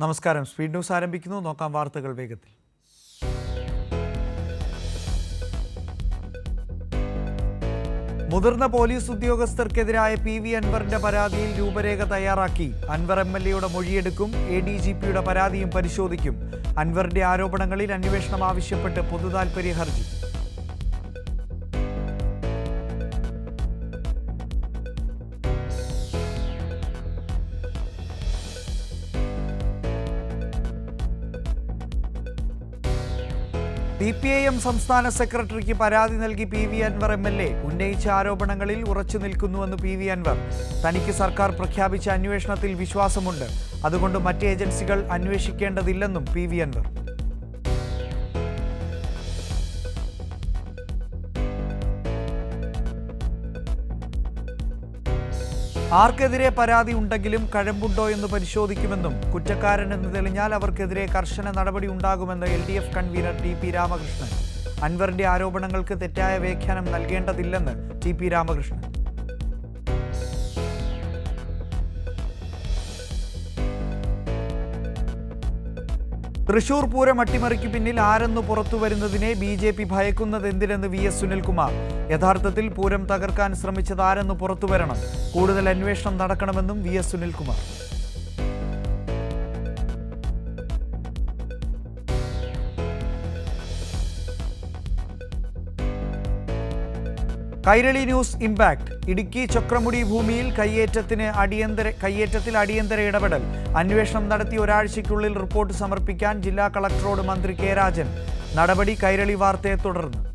നമസ്കാരം. Speed news ആരംഭിക്കുന്നു. നോക്കാം വാർത്തകൾ വേഗത്തിൽ. മുതിർന്ന പോലീസ് ഉദ്യോഗസ്ഥർക്കെതിരായ പി വി അൻവറിന്റെ പരാതിയിൽ രൂപരേഖ തയ്യാറാക്കി. അൻവർ എം എൽ എയുടെ മൊഴിയെടുക്കും. എ ഡി ജി പിയുടെ പരാതിയും പരിശോധിക്കും. അൻവറിന്റെ ആരോപണങ്ങളിൽ അന്വേഷണം ആവശ്യപ്പെട്ട് പൊതുതാൽപര്യ ഹർജി. സി പി ഐ എം സംസ്ഥാന സെക്രട്ടറിക്ക് പരാതി നൽകി P V Anvar M L A. ഉന്നയിച്ച ആരോപണങ്ങളിൽ ഉറച്ചു നിൽക്കുന്നുവെന്ന് പി വി അൻവർ. തനിക്ക് സർക്കാർ പ്രഖ്യാപിച്ച അന്വേഷണത്തിൽ വിശ്വാസമുണ്ട്. അതുകൊണ്ട് മറ്റ് ഏജൻസികൾ അന്വേഷിക്കേണ്ടതില്ലെന്നും പി വി അൻവർ. ആർക്കെതിരെ പരാതി ഉണ്ടെങ്കിലും കഴമ്പുണ്ടോ എന്ന് പരിശോധിക്കുമെന്നും കുറ്റക്കാരൻ എന്ന് തെളിഞ്ഞാൽ അവർക്കെതിരെ കർശന നടപടി ഉണ്ടാകുമെന്ന് L D F convener T P Ramakrishnan. അൻവറിന്റെ ആരോപണങ്ങൾക്ക് തെറ്റായ വ്യാഖ്യാനം നൽകേണ്ടതില്ലെന്ന് ടി പി രാമകൃഷ്ണൻ. തൃശൂർ പൂരം അട്ടിമറിക്ക് പിന്നിൽ ആരെന്ന് പുറത്തു വരുന്നതിനെ ബി ജെ പി ഭയക്കുന്നത് എന്തിനെന്ന് വി എസ് സുനിൽകുമാർ? യഥാർത്ഥത്തിൽ പൂരം തകർക്കാൻ ശ്രമിച്ചത് ആരെന്ന് പുറത്തു വരണം. കൂടുതൽ അന്വേഷണം നടക്കണമെന്നും V S Sunilkumar. Kairali news impact. Idukki Chakramudi ഭൂമിയിൽ കയ്യേറ്റത്തിന് അടിയന്തര കയ്യേറ്റത്തിൽ അടിയന്തര ഇടപെടൽ. അന്വേഷണം നടത്തി ഒരാഴ്ചയ്ക്കുള്ളിൽ റിപ്പോർട്ട് സമർപ്പിക്കാൻ ജില്ലാ കളക്ടറോട് മന്ത്രി കെ രാജൻ. നടപടി കൈരളി വാർത്തയെ തുടർന്ന്.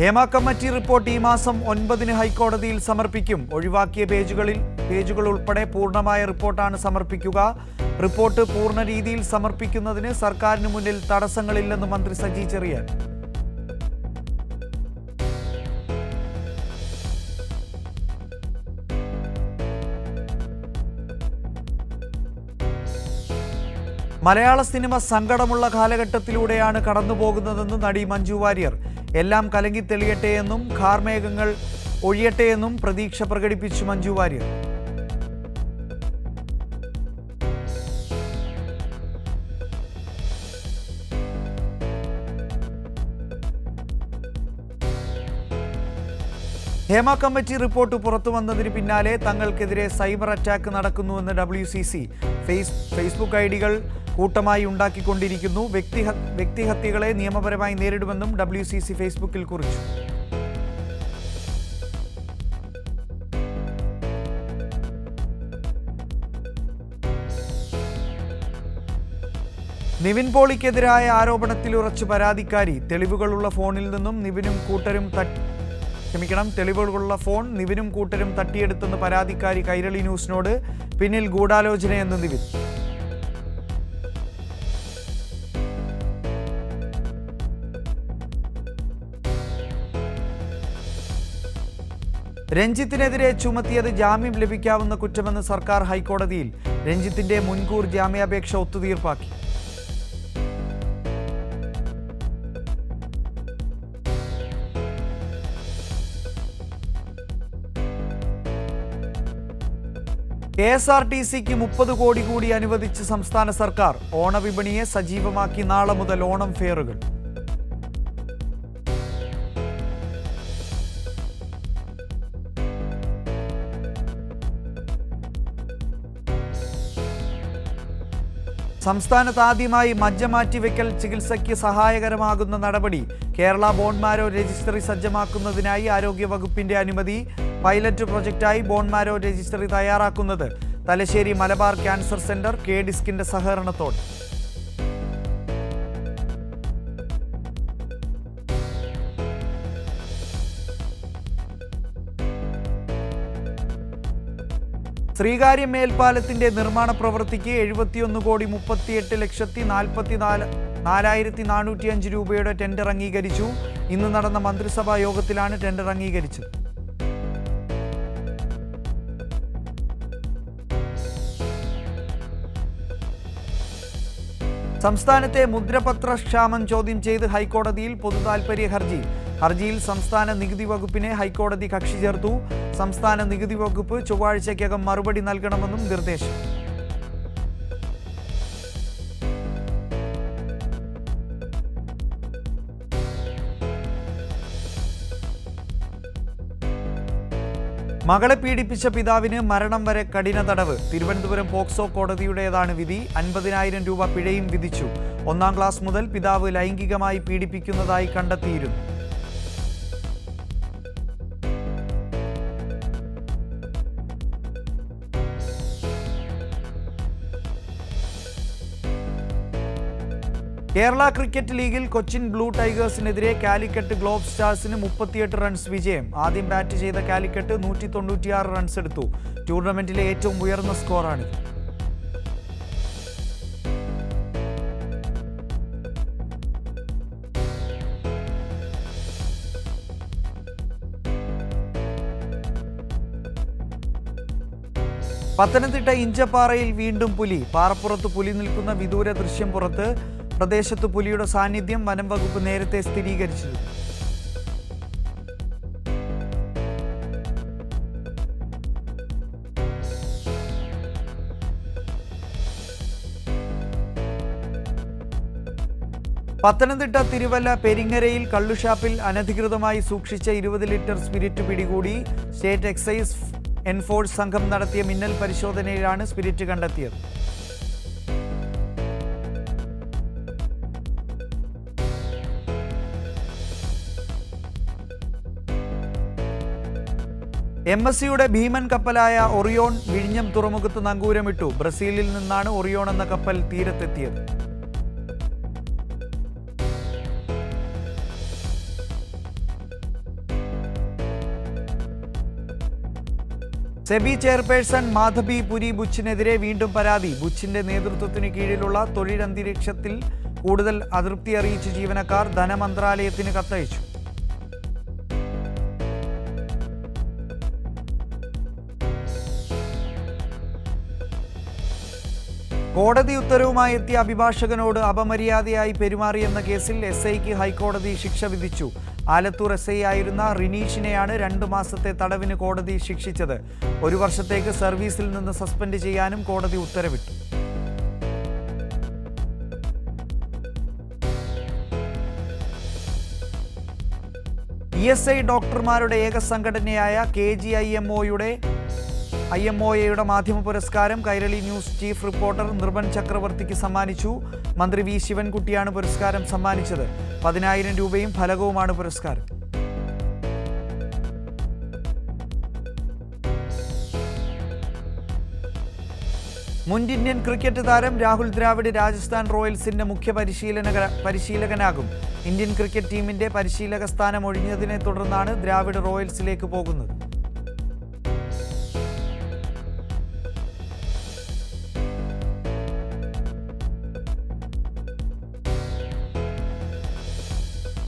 ഹേമ കമ്മിറ്റി റിപ്പോർട്ട് ഈ മാസം ഒൻപതിന് ഹൈക്കോടതിയിൽ സമർപ്പിക്കും. ഒഴിവാക്കിയ പേജുകളിൽ പേജുകൾ ഉൾപ്പെടെ പൂർണമായ റിപ്പോർട്ടാണ് സമർപ്പിക്കുക. റിപ്പോർട്ട് പൂർണ രീതിയിൽ സമർപ്പിക്കുന്നതിന് സർക്കാരിന് മുന്നിൽ തടസ്സങ്ങളില്ലെന്ന് മന്ത്രി സജി ചെറിയാൻ. മലയാള സിനിമ സങ്കടമുള്ള കാലഘട്ടത്തിലൂടെയാണ് കടന്നുപോകുന്നതെന്ന് നടി മഞ്ജു വാര്യർ. എല്ലാം കലങ്ങി തെളിയട്ടെയെന്നും ഖാർമേഘങ്ങൾ ഒഴിയട്ടെയെന്നും പ്രതീക്ഷ പ്രകടിപ്പിച്ചു മഞ്ജു വാര്യർ. ഹേമ കമ്മിറ്റി റിപ്പോർട്ട് പുറത്തു വന്നതിന് പിന്നാലെ തങ്ങൾക്കെതിരെ സൈബർ അറ്റാക്ക് നടക്കുന്നുവെന്ന് W C C. Face Facebook I ഡികൾ കൂട്ടമായി ഉണ്ടാക്കിക്കൊണ്ടിരിക്കുന്നു. വ്യക്തിഹ വ്യക്തിഹത്യകളെ നിയമപരമായി നേരിടുമെന്നും ഡബ്ല്യു സി സി ഫേസ്ബുക്കിൽ കുറിച്ചു. നിവിൻ പോളിക്കെതിരായ ആരോപണത്തിൽ ഉറച്ചു പരാതിക്കാരി. തെളിവുകളുള്ള ഫോണിൽ നിന്നും നിവിനും കൂട്ടരും ക്ഷമിക്കണം. തെളിവുകളുള്ള ഫോൺ നിവിനും കൂട്ടരും തട്ടിയെടുത്തെന്ന് പരാതിക്കാരി കൈരളി ന്യൂസിനോട് പിന്നിൽ ഗൂഢാലോചനയെന്ന് നിവിൻ. രഞ്ജിത്തിനെതിരെ ചുമത്തിയത് ജാമ്യം ലഭിക്കാവുന്ന കുറ്റമെന്ന് സർക്കാർ ഹൈക്കോടതിയിൽ. രഞ്ജിത്തിന്റെ മുൻകൂർ ജാമ്യാപേക്ഷ ഒത്തുതീർപ്പാക്കി. കെ എസ് ആർ ടി സിക്ക് മുപ്പത് കോടി കൂടി അനുവദിച്ച് സംസ്ഥാന സർക്കാർ ഓണവിപണിയെ സജീവമാക്കി നാളെ മുതൽ ഓണം ഫെയറുകൾ. സംസ്ഥാനത്ത് ആദ്യമായി മജ്ജ മാറ്റിവെക്കൽ ചികിത്സയ്ക്ക് സഹായകരമാകുന്ന നടപടി കേരള ബോൺമാരോ രജിസ്ട്രി സജ്ജമാക്കുന്നതിനായി ആരോഗ്യവകുപ്പിന്റെ അനുമതി പൈലറ്റ് പ്രൊജക്റ്റായി ബോൺമാരോ രജിസ്ട്രി തയ്യാറാക്കുന്നത്. Thalassery Malabar cancer centre K ഡിസ്കിന്റെ സഹകരണത്തോടെ. ശ്രീകാര്യം മേൽപ്പാലത്തിന്റെ നിർമ്മാണ പ്രവൃത്തിക്ക് എഴുപത്തിയൊന്ന് കോടി മുപ്പത്തിയെട്ട് ലക്ഷത്തി നാൽപ്പത്തിനാല് നാലായിരത്തി നാനൂറ്റി അഞ്ച് രൂപയുടെ ടെൻഡർ അംഗീകരിച്ചു. ഇന്ന് നടന്ന മന്ത്രിസഭാ യോഗത്തിലാണ് ടെൻഡർ അംഗീകരിച്ചത്. സംസ്ഥാനത്തെ മുദ്രപത്ര ക്ഷാമം ചോദ്യം ചെയ്ത് ഹൈക്കോടതിയിൽ പൊതുതാൽപര്യ ഹർജി. ഹർജിയിൽ സംസ്ഥാന നികുതി വകുപ്പിനെ ഹൈക്കോടതി കക്ഷി ചേർത്തു. സംസ്ഥാന നികുതി വകുപ്പ് ചൊവ്വാഴ്ചയ്ക്കകം മറുപടി നൽകണമെന്നും നിർദ്ദേശം. മകളെ പീഡിപ്പിച്ച പിതാവിന് മരണം വരെ കഠിന തടവ്. തിരുവനന്തപുരം പോക്സോ കോടതിയുടേതാണ് വിധി. അൻപതിനായിരം രൂപ പിഴയും വിധിച്ചു. ഒന്നാം ക്ലാസ് മുതൽ പിതാവ് ലൈംഗികമായി പീഡിപ്പിക്കുന്നതായി കണ്ടെത്തിയിരുന്നു. കേരള ക്രിക്കറ്റ് ലീഗിൽ കൊച്ചിൻ ബ്ലൂ ടൈഗേഴ്സിനെതിരെ കാലിക്കറ്റ് ഗ്ലോബ് സ്റ്റാർസിന് മുപ്പത്തിയെട്ട് റൺസ് വിജയം. ആദ്യം ബാറ്റ് ചെയ്ത കാലിക്കറ്റ് നൂറ്റി തൊണ്ണൂറ്റിയാറ് റൺസ് എടുത്തു. ടൂർണമെന്റിലെ ഏറ്റവും ഉയർന്ന സ്കോറാണിത് പത്തനംതിട്ട ഇഞ്ചപ്പാറയിൽ വീണ്ടും പുലി. പാറപ്പുറത്ത് പുലി നിൽക്കുന്ന വിദൂര ദൃശ്യം പുറത്ത് പ്രദേശത്ത് പുലിയുടെ സാന്നിധ്യം വനം വകുപ്പ് നേരത്തെ സ്ഥിരീകരിച്ചിരുന്നു പത്തനംതിട്ട തിരുവല്ല പെരിങ്ങരയിൽ കള്ളുഷാപ്പിൽ അനധികൃതമായി സൂക്ഷിച്ച ഇരുപത് ലിറ്റർ സ്പിരിറ്റ് പിടികൂടി സ്റ്റേറ്റ് എക്സൈസ് എൻഫോഴ്സ് സംഘം നടത്തിയ മിന്നൽ പരിശോധനയിലാണ് സ്പിരിറ്റ് കണ്ടെത്തിയത്. എം എസ് സിയുടെ ഭീമൻ കപ്പലായ ഒറിയോൺ വിഴിഞ്ഞം തുറമുഖത്ത് നങ്കൂരമിട്ടു. ബ്രസീലിൽ നിന്നാണ് ഒറിയോൺ എന്ന കപ്പൽ തീരത്തെത്തിയത്. സെബി ചെയർപേഴ്സൺ മാധബി പുരി ബുച്ചിനെതിരെ വീണ്ടും പരാതി. ബുച്ചിന്റെ നേതൃത്വത്തിന് കീഴിലുള്ള തൊഴിലന്തരീക്ഷത്തിൽ കൂടുതൽ അതൃപ്തി അറിയിച്ച ജീവനക്കാർ ധനമന്ത്രാലയത്തിന് കത്തയച്ചു. കോടതി ഉത്തരവുമായി എത്തിയ അഭിഭാഷകനോട് അപമര്യാദയായി പെരുമാറിയെന്ന കേസിൽ എസ് ഐക്ക് ഹൈക്കോടതി ശിക്ഷ വിധിച്ചു. ആലത്തൂർ എസ് ഐ ആയിരുന്ന റിനീഷിനെയാണ് രണ്ടു മാസത്തെ തടവിന് കോടതി ശിക്ഷിച്ചത്. ഒരു വർഷത്തേക്ക് സർവീസിൽ നിന്ന് സസ്പെൻഡ് ചെയ്യാനും കോടതി ഉത്തരവിട്ടു. ഇ എസ് ഐ ഡോക്ടർമാരുടെ ഏക സംഘടനയായ കെ ജി ഐ എം ഒയുടെ ഐ എം ഒ എയുടെ മാധ്യമ പുരസ്കാരം Kairali news chief reporter Nirban ചക്രവർത്തിക്ക് സമ്മാനിച്ചു. മന്ത്രി വി ശിവൻകുട്ടിയാണ് പുരസ്കാരം സമ്മാനിച്ചത്. പതിനായിരം രൂപയും ഫലകവുമാണ് പുരസ്കാരം. മുൻ ഇന്ത്യൻ ക്രിക്കറ്റ് താരം രാഹുൽ ദ്രാവിഡ് രാജസ്ഥാൻ റോയൽസിന്റെ മുഖ്യ പരിശീലന പരിശീലകനാകും. ഇന്ത്യൻ ക്രിക്കറ്റ് ടീമിന്റെ പരിശീലക സ്ഥാനം ഒഴിഞ്ഞതിനെ തുടർന്നാണ് ദ്രാവിഡ് റോയൽസിലേക്ക് പോകുന്നത്.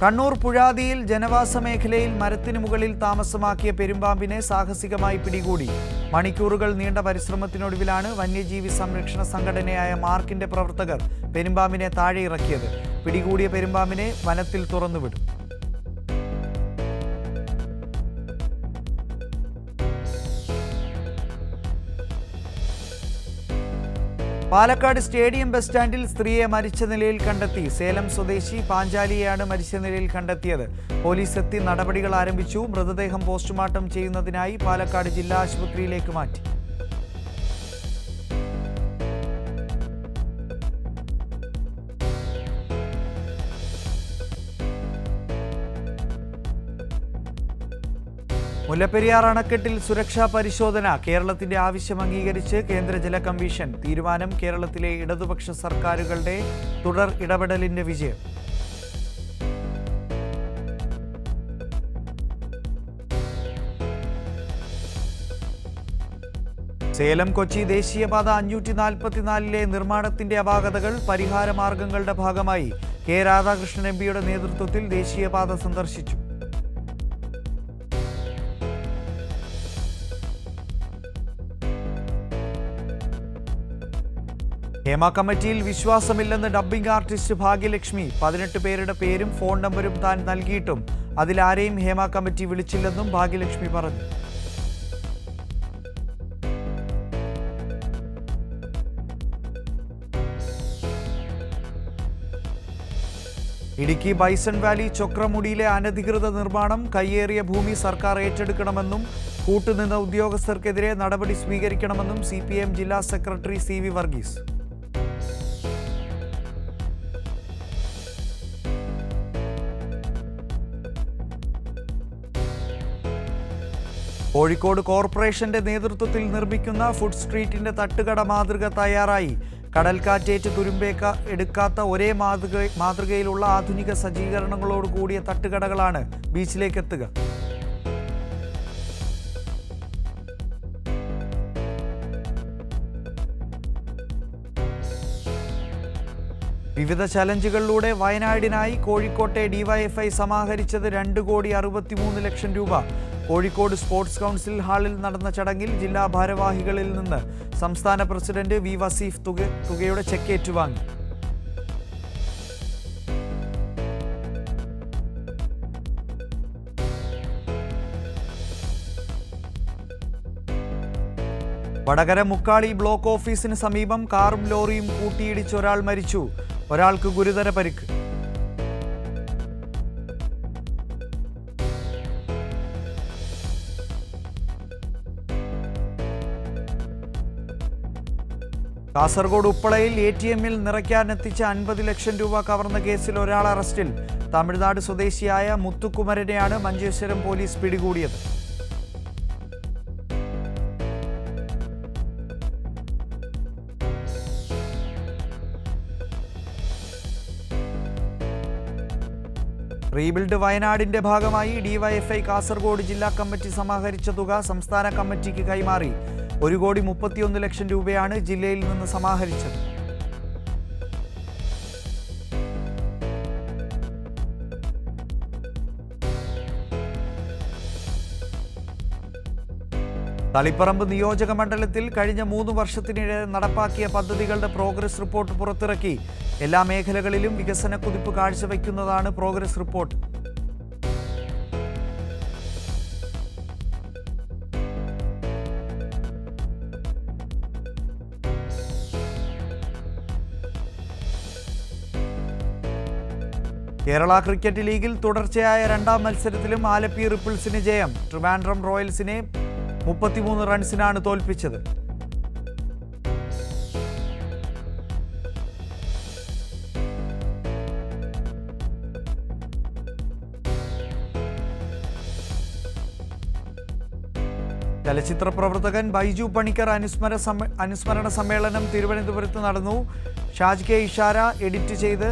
കണ്ണൂർ പുഴാതിയിൽ ജനവാസ മേഖലയിൽ മരത്തിനു മുകളിൽ താമസമാക്കിയ പെരുമ്പാമ്പിനെ സാഹസികമായി പിടികൂടി. മണിക്കൂറുകൾ നീണ്ട പരിശ്രമത്തിനൊടുവിലാണ് വന്യജീവി സംരക്ഷണ സംഘടനയായ മാർക്കിന്റെ പ്രവർത്തകർ പെരുമ്പാമ്പിനെ താഴെ ഇറക്കിയത് പിടികൂടിയ പെരുമ്പാമ്പിനെ വനത്തിൽ തുറന്നുവിടും. പാലക്കാട് സ്റ്റേഡിയം ബസ് സ്റ്റാൻഡിൽ സ്ത്രീയെ മരിച്ച നിലയിൽ കണ്ടെത്തി. സേലം സ്വദേശി പാഞ്ചാലിയെയാണ് മരിച്ച നിലയിൽ കണ്ടെത്തിയത്. പോലീസ് എത്തി നടപടികൾ ആരംഭിച്ചു. മൃതദേഹം പോസ്റ്റ്മോർട്ടം ചെയ്യുന്നതിനായി പാലക്കാട് ജില്ലാ ആശുപത്രിയിലേക്ക് മാറ്റി. മുല്ലപ്പെരിയാർ അണക്കെട്ടിൽ സുരക്ഷാ പരിശോധന കേരളത്തിന്റെ ആവശ്യം അംഗീകരിച്ച് കേന്ദ്ര ജല കമ്മീഷൻ. തീരുമാനം കേരളത്തിലെ ഇടതുപക്ഷ സർക്കാരുകളുടെ തുടർ ഇടപെടലിന്റെ വിജയം. സേലം കൊച്ചി ദേശീയപാത അഞ്ഞൂറ്റി നാൽപ്പത്തിനാലിലെ നിർമ്മാണത്തിന്റെ അപാകതകൾ പരിഹാര മാർഗങ്ങളുടെ ഭാഗമായി കെ രാധാകൃഷ്ണൻ എം പിയുടെ നേതൃത്വത്തിൽ ദേശീയപാത സന്ദർശിച്ചു. ഹേമ കമ്മിറ്റിയിൽ വിശ്വാസമില്ലെന്ന് ഡബ്ബിംഗ് ആർട്ടിസ്റ്റ് ഭാഗ്യലക്ഷ്മി. പതിനെട്ട് പേരുടെ പേരും ഫോൺ നമ്പരും താൻ നൽകിയിട്ടും അതിലാരെയും ഹേമ കമ്മിറ്റി വിളിച്ചില്ലെന്നും ഭാഗ്യലക്ഷ്മി പറഞ്ഞു. ഇടുക്കി ബൈസൺ വാലി ചൊക്രമുടിയിലെ അനധികൃത നിർമ്മാണം കയ്യേറിയ ഭൂമി സർക്കാർ ഏറ്റെടുക്കണമെന്നും കൂട്ടുനിന്ന ഉദ്യോഗസ്ഥർക്കെതിരെ നടപടി സ്വീകരിക്കണമെന്നും സി ജില്ലാ സെക്രട്ടറി സി വർഗീസ്. കോഴിക്കോട് കോർപ്പറേഷന്റെ നേതൃത്വത്തിൽ നിർമ്മിക്കുന്ന ഫുഡ് സ്ട്രീറ്റിന്റെ തട്ടുകട മാതൃക തയ്യാറായി. കടൽക്കാറ്റേറ്റ് തുരുമ്പേക്ക എടുക്കാത്ത ഒരേ മാതൃക മാതൃകയിലുള്ള ആധുനിക സജ്ജീകരണങ്ങളോട് കൂടിയ തട്ടുകടകളാണ് ബീച്ചിലേക്ക് എത്തുക വിവിധ ചലഞ്ചുകളിലൂടെ വയനാടിനായി കോഴിക്കോട്ടെ ഡിവൈഎഫ്ഐ സമാഹരിച്ചത് രണ്ട് കോടി അറുപത്തിമൂന്ന് ലക്ഷം രൂപ. കോഴിക്കോട് സ്പോർട്സ് കൗൺസിൽ ഹാളിൽ നടന്ന ചടങ്ങിൽ ജില്ലാ ഭാരവാഹികളിൽ നിന്ന് സംസ്ഥാന പ്രസിഡന്റ് വി വസീഫ് തുക തുകയുടെ ചെക്ക് ഏറ്റുവാങ്ങി. വടകര മുക്കാളി ബ്ലോക്ക് ഓഫീസിന് സമീപം കാറും ലോറിയും കൂട്ടിയിടിച്ച് ഒരാൾ മരിച്ചു. ഒരാൾക്ക് ഗുരുതര പരിക്ക്. കാസർഗോഡ് ഉപ്പളയിൽ എ ടി എമ്മിൽ നിറയ്ക്കാനെത്തിച്ച അൻപത് ലക്ഷം രൂപ കവർന്ന കേസിൽ ഒരാൾ അറസ്റ്റിൽ. തമിഴ്നാട് സ്വദേശിയായ മുത്തുകുമരനെയാണ് മഞ്ചേശ്വരം പോലീസ് പിടികൂടിയത്. റീബിൽഡ് വയനാടിന്റെ ഭാഗമായി ഡിവൈഎഫ്ഐ കാസർഗോഡ് ജില്ലാ കമ്മിറ്റി സമാഹരിച്ച തുക സംസ്ഥാന കമ്മിറ്റിക്ക് കൈമാറി. ഒരു കോടി മുപ്പത്തിയൊന്ന് ലക്ഷം രൂപയാണ് ജില്ലയിൽ നിന്ന് സമാഹരിച്ചത്. തളിപ്പറമ്പ് നിയോജക മണ്ഡലത്തിൽ കഴിഞ്ഞ മൂന്ന് വർഷത്തിനിടെ നടപ്പാക്കിയ പദ്ധതികളുടെ പ്രോഗ്രസ് റിപ്പോർട്ട് പുറത്തിറക്കി. എല്ലാ മേഖലകളിലും വികസന കുതിപ്പ് കാഴ്ചവെക്കുന്നതാണ് പ്രോഗ്രസ് റിപ്പോർട്ട്. കേരള ക്രിക്കറ്റ് ലീഗിൽ തുടർച്ചയായ രണ്ടാം മത്സരത്തിലും ആലപ്പി റിപ്പിൾസിന് ജയം. ട്രിവാൻഡ്രം റോയൽസിനെ മുപ്പത്തിമൂന്ന് റൺസിനാണ് തോൽപ്പിച്ചത്. ചലച്ചിത്ര പ്രവർത്തകൻ ബൈജു പണിക്കർ അനുസ്മര അനുസ്മരണ സമ്മേളനം തിരുവനന്തപുരത്ത് നടന്നു. ഷാജ് കെ ഇഷാര എഡിറ്റ് ചെയ്ത്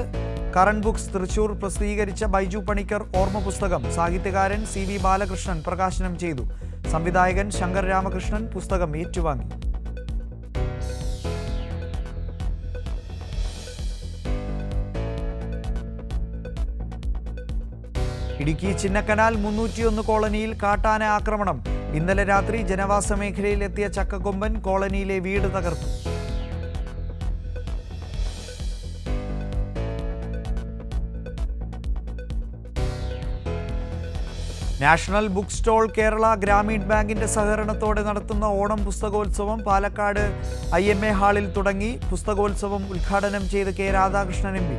കറൺ ബുക്സ് തൃശൂർ പ്രസിദ്ധീകരിച്ച ബൈജു പണിക്കർ ഓർമ്മ പുസ്തകം. സാഹിത്യകാരൻ സി വി ബാലകൃഷ്ണൻ പ്രകാശനം ചെയ്തു. സംവിധായകൻ ശങ്കർ രാമകൃഷ്ണൻ പുസ്തകം ഏറ്റുവാങ്ങി. ഇടുക്കി ചിന്നക്കനാൽ മുന്നൂറ്റിയൊന്ന് കോളനിയിൽ കാട്ടാന ആക്രമണം. ഇന്നലെ രാത്രി ജനവാസ മേഖലയിലെത്തിയ ചക്കക്കൊമ്പൻ കോളനിയിലെ വീട് തകർത്തു. National book stall Kerala Gramin ബാങ്കിന്റെ സഹകരണത്തോടെ നടത്തുന്ന ഓണം പുസ്തകോത്സവം പാലക്കാട് ഐ എം എ ഹാളിൽ തുടങ്ങി. പുസ്തകോത്സവം ഉദ്ഘാടനം ചെയ്ത് കെ രാധാകൃഷ്ണൻ എം പി.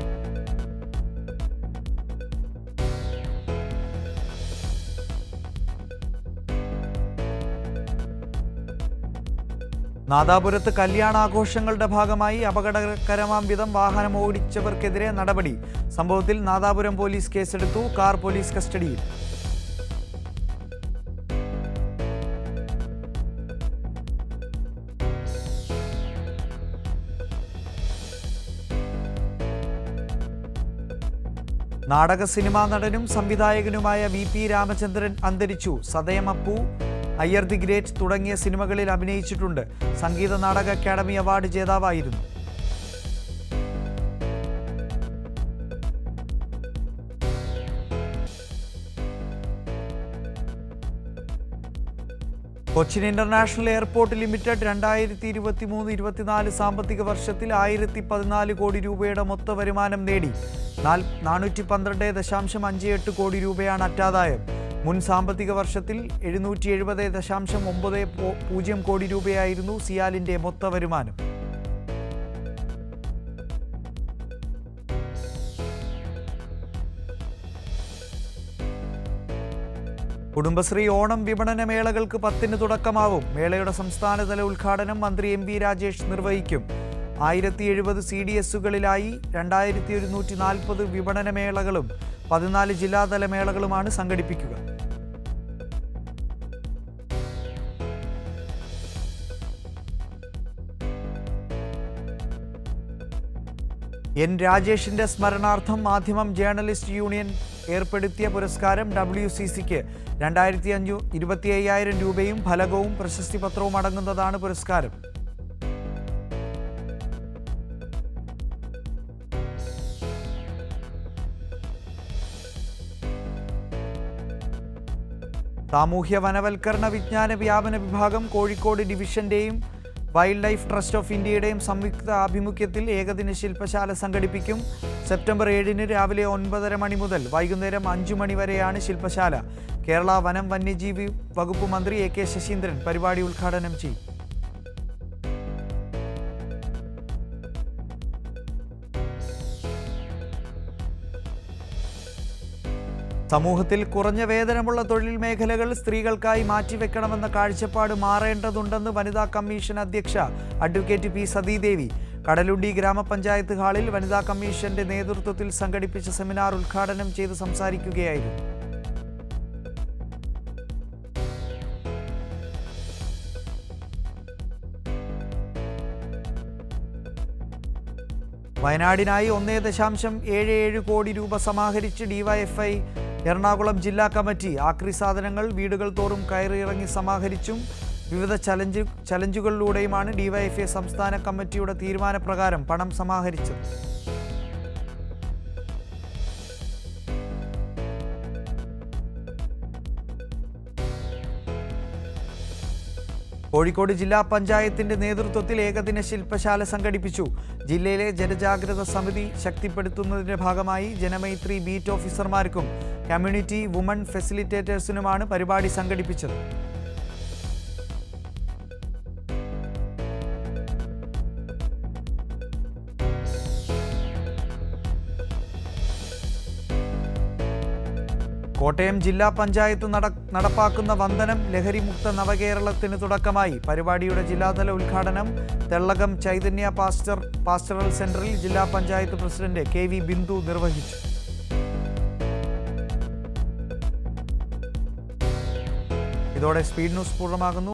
നാദാപുരത്ത് കല്യാണാഘോഷങ്ങളുടെ ഭാഗമായി അപകടകരമാം വിധം വാഹനം ഓടിച്ചവർക്കെതിരെ നടപടി. സംഭവത്തിൽ നാദാപുരം പോലീസ് കേസെടുത്തു. കാർ പോലീസ് കസ്റ്റഡിയിൽ. നാടക സിനിമാ നടനും സംവിധായകനുമായ വി പി രാമചന്ദ്രൻ അന്തരിച്ചു. സദയമപ്പു അയ്യർ ദി ഗ്രേറ്റ് തുടങ്ങിയ സിനിമകളിൽ അഭിനയിച്ചിട്ടുണ്ട്. സംഗീത നാടക അക്കാദമി അവാർഡ് ജേതാവായിരുന്നു. കൊച്ചിൻ ഇന്റർനാഷണൽ എയർപോർട്ട് ലിമിറ്റഡ് രണ്ടായിരത്തി ഇരുപത്തി മൂന്ന് ഇരുപത്തിനാല് സാമ്പത്തിക വർഷത്തിൽ ആയിരത്തി പതിനാല് കോടി രൂപയുടെ മൊത്ത വരുമാനം നേടി. നാൽ നാനൂറ്റി പന്ത്രണ്ട് ദശാംശം അഞ്ച് എട്ട് കോടി രൂപയാണ് അറ്റാദായം. മുൻ സാമ്പത്തിക വർഷത്തിൽ എഴുന്നൂറ്റി എഴുപത് ദശാംശം ഒമ്പത് പൂജ്യം കോടി രൂപയായിരുന്നു സിയാലിന്റെ മൊത്ത വരുമാനം. കുടുംബശ്രീ ഓണം വിപണന മേളകൾക്ക് പത്തിന് തുടക്കമാവും. മേളയുടെ സംസ്ഥാനതല ഉദ്ഘാടനം മന്ത്രി എം വി രാജേഷ് നിർവഹിക്കും. ആയിരത്തി എഴുപത് സി ഡി എസുകളിലായി രണ്ടായിരത്തി ഒരുന്നൂറ്റി നാൽപ്പത് വിപണന മേളകളും പതിനാല് ജില്ലാതല മേളകളുമാണ് സംഘടിപ്പിക്കുക. എൻ രാജേഷിന്റെ സ്മരണാർത്ഥം മാധ്യമം ജേർണലിസ്റ്റ് യൂണിയൻ ഏർപ്പെടുത്തിയ പുരസ്കാരം ഡബ്ല്യു സി സിക്ക് രണ്ടായിരത്തി അഞ്ഞൂ ഇരുപത്തി അയ്യായിരം രൂപയും ഫലകവും പ്രശസ്തി പത്രവും അടങ്ങുന്നതാണ് പുരസ്കാരം. സാമൂഹ്യ വനവൽക്കരണ വിജ്ഞാന വ്യാപന വിഭാഗം കോഴിക്കോട് ഡിവിഷന്റെയും വൈൽഡ് ലൈഫ് ട്രസ്റ്റ് ഓഫ് ഇന്ത്യയുടെയും സംയുക്ത ആഭിമുഖ്യത്തിൽ ഏകദിന ശില്പശാല സംഘടിപ്പിക്കും. സെപ്റ്റംബർ ഏഴിന് രാവിലെ ഒൻപതര മണി മുതൽ വൈകുന്നേരം അഞ്ചു മണി വരെയാണ് ശില്പശാല. കേരള വനം വന്യജീവി വകുപ്പ് മന്ത്രി എ കെ ശശീന്ദ്രൻ പരിപാടി ഉദ്ഘാടനം ചെയ്യും. സമൂഹത്തിൽ കുറഞ്ഞ വേതനമുള്ള തൊഴിൽ മേഖലകൾ സ്ത്രീകൾക്കായി മാറ്റിവെക്കണമെന്ന കാഴ്ചപ്പാട് മാറേണ്ടതുണ്ടെന്ന് വനിതാ കമ്മീഷൻ അധ്യക്ഷ അഡ്വക്കേറ്റ് പി സതീദേവി. കടലുണ്ടി ഗ്രാമപഞ്ചായത്ത് ഹാളിൽ വനിതാ കമ്മീഷന്റെ നേതൃത്വത്തിൽ സംഘടിപ്പിച്ച സെമിനാർ ഉദ്ഘാടനം ചെയ്ത് സംസാരിക്കുകയായിരുന്നു. വയനാടിനായി ഒന്നേ ദശാംശം ഏഴ് ഏഴ് കോടി രൂപ സമാഹരിച്ച് ഡിവൈഎഫ്ഐ എറണാകുളം ജില്ലാ കമ്മിറ്റി ആക്രി സാധനങ്ങൾ വീടുകൾ തോറും കയറിയിറങ്ങി സമാഹരിച്ചും വിവിധ ചലഞ്ച് ചലഞ്ചുകളിലൂടെയുമാണ് ഡിവൈഎഫ്ഐ സംസ്ഥാന കമ്മിറ്റിയുടെ തീരുമാനപ്രകാരം പണം സമാഹരിച്ചത്. കോഴിക്കോട് ജില്ലാ പഞ്ചായത്തിന്റെ നേതൃത്വത്തിൽ ഏകദിന ശില്പശാല സംഘടിപ്പിച്ചു. ജില്ലയിലെ ജനജാഗ്രത സമിതി ശക്തിപ്പെടുത്തുന്നതിന്റെ ഭാഗമായി ജനമൈത്രി ബീറ്റ് ഓഫീസർമാർക്കും കമ്മ്യൂണിറ്റി വുമൺ ഫെസിലിറ്റേറ്റേഴ്സിനുമാണ് പരിപാടി സംഘടിപ്പിച്ചത്. കോട്ടയം ജില്ലാ പഞ്ചായത്ത് നടപ്പാക്കുന്ന വന്ദനം ലഹരിമുക്ത നവകേരളത്തിന് തുടക്കമായി. പരിപാടിയുടെ ജില്ലാതല ഉദ്ഘാടനം തെള്ളകം ചൈതന്യ പാസ്റ്റർ പാസ്റ്ററൽ സെന്ററിൽ ജില്ലാ panchayat president K V Bindu നിർവഹിച്ചു. ഇതോടെ സ്പീഡ് ന്യൂസ് പൂർണമാകുന്നു.